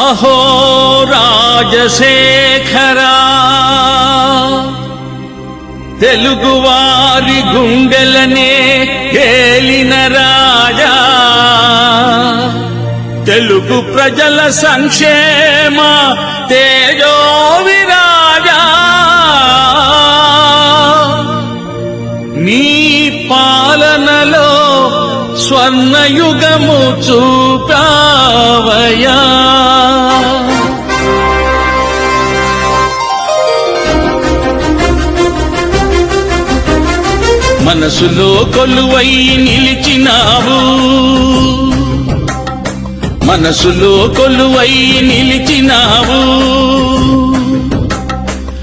అహో రాజశేఖరా తెలుగువారి గుండెలనే ఏలిన రాజా తెలుగు ప్రజల సంక్షేమ తేజో విరాజా నీ పాలనలో స్వర్ణయుగము చూపావయా మనసులో కొలువై నిలిచినావు. మనసులో కొలువై నిలిచినావు.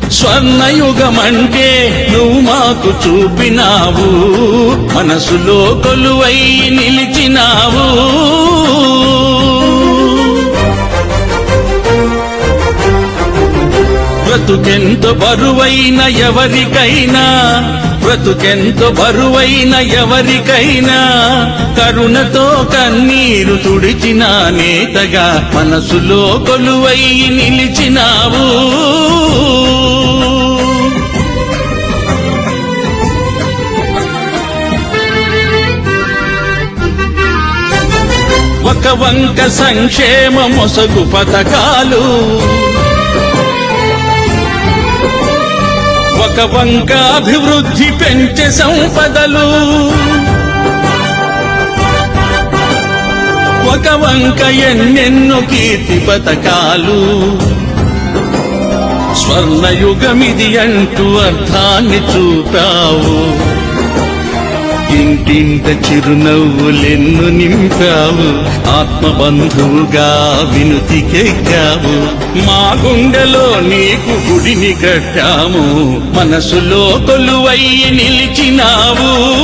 స్వర్ణయుగమంటే నువ్వు మాకు చూపినావు. మనసులో కొలువై నిలిచినావు. బ్రతుకెంత బరువైన ఎవరికైనా బ్రతుకెంత బరువైన ఎవరికైనా కరుణతో కన్నీరు తుడిచిన నేతగా మనసులో కొలువై నిలిచినావు. ఒక వంక సంక్షేమ మొసగు పథకాలు అభివృద్ధి పెంచే సంపదలు. ఒక వంక ఎన్నెన్నో కీర్తి పథకాలు. స్వర్ణయుగమిది అంటూ అర్థాన్ని చూపావు. ఇంటింత చిరునవ్వులెన్ను నింపావు. ఆత్మబంధువుగా వినుతికెక్కావు మా గుండెలో నీకు గుడిని కట్టాము. మనసులో కొలువై నిలిచినావు.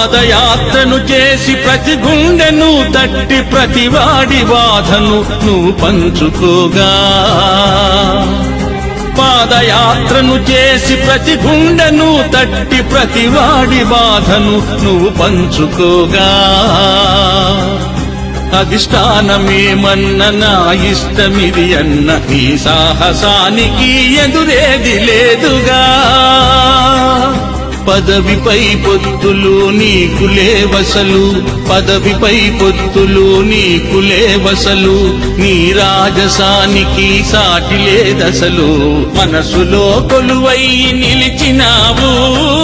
పాదయాత్రను చేసి ప్రతి గుండెను తట్టి ప్రతి వాడి బాధను నువ్వు పంచుకోగా. పాదయాత్రను చేసి ప్రతి గుండెను తట్టి ప్రతి వాడి బాధను నువ్వు పంచుకోగా. అధిష్టానమేమన్న నా ఇష్టమిది అన్న నీ సాహసానికి ఎదురేది లేదుగా. పదవిపై పొత్తులు నీకులే వసలు పదవిపై పొత్తులు నీకులే వసలు నీ రాజసానికి సాటి లేదసలు. మనసులో కొలువై నిలిచినావు.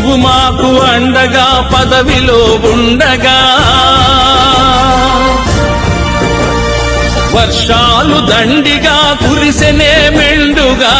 నువ్వు మాకు అండగా పదవిలో ఉండగా. వర్షాలు దండిగా కురిసెనే మెండుగా.